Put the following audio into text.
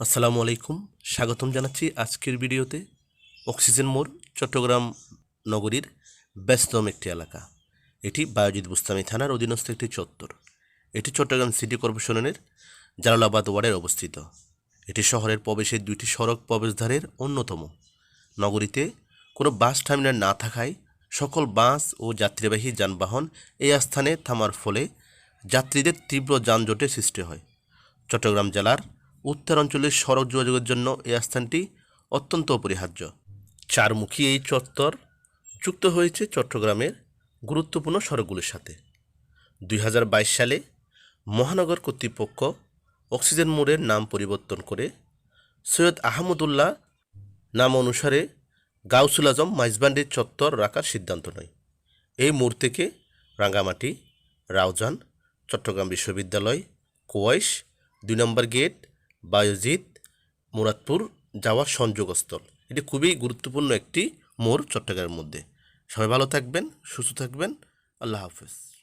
আসসালামু আলাইকুম। স্বাগতম জানাচ্ছি আজকের ভিডিওতে অক্সিজেন মোড়, চট্টগ্রাম নগরীর ব্যস্ততম একটি এলাকা। এটি বায়োজিৎ বুস্তামি থানার অধীনস্থ একটি চত্বর। এটি চট্টগ্রাম সিটি কর্পোরেশনের জালালাবাদ ওয়ার্ডের অবস্থিত। এটি শহরের প্রবেশের দুইটি সড়ক প্রবেশদ্বারের অন্যতম। নগরীতে কোনো বাস টার্মিনাল না থাকায় সকল বাস ও যাত্রীবাহী যানবাহন এই স্থানে থামার ফলে যাত্রীদের তীব্র যানজটের সৃষ্টি হয়। চট্টগ্রাম জেলার উত্তর অঞ্চলের সড়ক যোগাযোগের জন্য এই স্থানটি অত্যন্ত অপরিহার্য। চারমুখী এই চত্বর যুক্ত হয়েছে চট্টগ্রামের গুরুত্বপূর্ণ সড়কগুলির সাথে। দুই হাজার বাইশ সালে মহানগর কর্তৃপক্ষ অক্সিজেন মোড়ের নাম পরিবর্তন করে সৈয়দ আহমদুল্লাহ নাম অনুসারে গাউসুল আজম মাইজবান্ডির চত্বর রাখার সিদ্ধান্ত নেয়। এই মোড় থেকে রাঙ্গামাটি, রাউজান, চট্টগ্রাম বিশ্ববিদ্যালয়, কোয়াইশ, দুই নম্বর গেট বায়োজিৎ মুরাদপুর যাওয়ার সংযোগস্থল। এটি খুবই গুরুত্বপূর্ণ একটি মোড় চট্টগ্রামের মধ্যে। সবাই ভালো থাকবেন, সুস্থ থাকবেন। আল্লাহ হাফেজ।